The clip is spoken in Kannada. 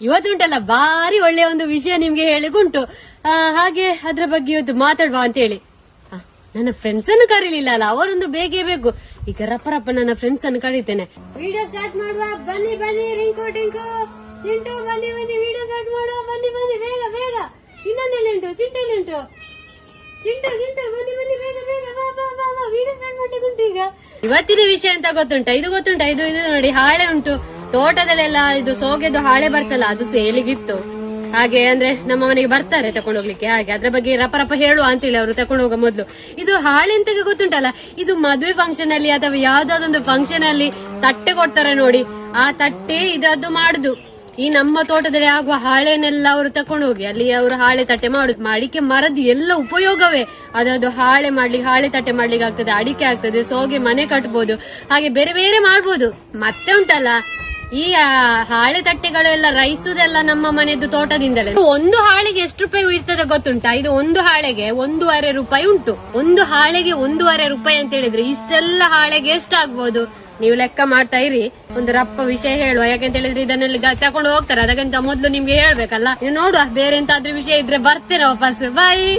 ಇವತ್ತುಂಟಲ್ಲ ಬಾರಿ ಒಳ್ಳೆಯ ಒಂದು ವಿಷಯ ನಿಮ್ಗೆ ಹೇಳಿಕೊಂಟು. ಹಾಗೆ ಅದ್ರ ಬಗ್ಗೆ ಇವತ್ತು ಮಾತಾಡುವ ಅಂತ ಹೇಳಿ ನನ್ನ ಫ್ರೆಂಡ್ಸ್ ಅನ್ನು ಕರೀಲಿಲ್ಲ ಅಲ್ಲ ಅವರೊಂದು ಬೇಕೇ ಬೇಕು. ಈಗ ರಪ್ಪ ರಪ್ಪ ನನ್ನ ಫ್ರೆಂಡ್ಸ್ ಅನ್ನು ಕರೀತೇನೆ. ವಿಡಿಯೋ ಸ್ಟಾರ್ಟ್ ಮಾಡುವ ಬನ್ನಿ ಬನ್ನಿ ರಿಂಕು ಟಿಂಕು. ಚಿಂಟು ಬನ್ನಿ ಬನ್ನಿ ವಿಡಿಯೋ ಸ್ಟಾರ್ಟ್ ಮಾಡುವ ಬನ್ನಿ ಬನ್ನಿ ಬೇಗ ಬೇಗ. ಇನ್ನೊಂದೆಲ್ಲ ಉಂಟು ಚಿಂಟೆಲ್ಲ ಉಂಟು ಚಿಂಟು ಚಿಂಟು ಬನ್ನಿ ಬನ್ನಿ ಬೇಗ ಬೇಗ. ಬಾ ಬಾ ಬಾ ಬಾ. ವಿಡಿಯೋ ಸ್ಟಾರ್ಟ್ ಮಾಡಿದ್ದುಂಟು ಈಗ. ಇವತ್ತಿನ ವಿಷಯ ಅಂತ ಗೊತ್ತುಂಟ? ಇದು ಗೊತ್ತುಂಟ? ಇದು ಇದು ನೋಡಿ ಹಾಳೆ ಉಂಟು. ತೋಟದಲ್ಲೆಲ್ಲ ಇದು ಸೋಗೆದು ಹಾಳೆ ಬರ್ತಲ್ಲ, ಅದು ಸೇಲಿಗಿತ್ತು. ಹಾಗೆ ಅಂದ್ರೆ ನಮ್ಮ ಮನೆಗೆ ಬರ್ತಾರೆ ತಕೊಂಡು ಹೋಗ್ಲಿಕ್ಕೆ, ಹಾಗೆ. ಅದ್ರ ಬಗ್ಗೆ ರಪರಪ ರಪ ಹೇಳುವ ಅಂತೇಳಿ ಅವರು, ತಕೊಂಡು ಹೋಗೋ ಮೊದ್ಲು. ಇದು ಹಾಳೆ ಅಂತ ಗೊತ್ತುಂಟಲ್ಲ, ಇದು ಮದುವೆ ಫಂಕ್ಷನ್ ಅಲ್ಲಿ ಅಥವಾ ಯಾವ್ದಾದೊಂದು ಫಂಕ್ಷನ್ ಅಲ್ಲಿ ತಟ್ಟೆ ಕೊಡ್ತಾರೆ ನೋಡಿ. ಆ ತಟ್ಟೆ ಇದದ್ದು ಮಾಡುದು. ಈ ನಮ್ಮ ತೋಟದಲ್ಲಿ ಆಗುವ ಹಾಳೆನೆಲ್ಲ ಅವರು ತಕೊಂಡು ಹೋಗಿ, ಅಲ್ಲಿ ಅವರು ಹಾಳೆ ತಟ್ಟೆ ಮಾಡುದು. ಅಡಿಕೆ ಮರದ ಎಲ್ಲ ಉಪಯೋಗವೇ. ಅದದು ಹಾಳೆ ಮಾಡ್ಲಿಕ್ಕೆ ಹಾಳೆ ತಟ್ಟೆ ಮಾಡ್ಲಿಕ್ಕೆ ಆಗ್ತದೆ, ಅಡಿಕೆ ಆಗ್ತದೆ, ಸೋಗೆ ಮನೆ ಕಟ್ಬೋದು, ಹಾಗೆ ಬೇರೆ ಬೇರೆ ಮಾಡ್ಬೋದು. ಮತ್ತೆ ಉಂಟಲ್ಲ. ಈ ಹಾಳೆ ಹಾಳೆ ತಟ್ಟೆಗಳೆಲ್ಲ ರೈಸುದೆಲ್ಲ ನಮ್ಮ ಮನೆದು ತೋಟದಿಂದಲೇ. ಒಂದು ಹಾಳೆಗೆ ಎಷ್ಟು ರೂಪಾಯಿ ಇರ್ತದೆ ಗೊತ್ತುಂಟಾ? ಇದು ಒಂದು ಹಾಳೆಗೆ ಒಂದೂವರೆ ರೂಪಾಯಿ ಉಂಟು. ಒಂದು ಹಾಳೆಗೆ ಒಂದೂವರೆ ರೂಪಾಯಿ ಅಂತ ಹೇಳಿದ್ರೆ ಇಷ್ಟೆಲ್ಲ ಹಾಳೆಗೆ ಎಷ್ಟಾಗ್ಬೋದು? ನೀವು ಲೆಕ್ಕ ಮಾಡ್ತಾ ಇರಿ. ಒಂದು ರಪ್ಪ ವಿಷಯ ಹೇಳುವ. ಯಾಕಂತ ಹೇಳಿದ್ರೆ ಇದನ್ನೆಲ್ಲ ತಕೊಂಡು ಹೋಗ್ತಾರೆ. ಅದಕ್ಕಿಂತ ಮೊದಲು ನಿಮ್ಗೆ ಹೇಳ್ಬೇಕಲ್ಲ. ನೀವು ನೋಡುವ. ಬೇರೆ ಎಂತಾದ್ರೂ ವಿಷಯ ಇದ್ರೆ ಬರ್ತೇನೆ ವಾಪಸ್ ಬಾಯ್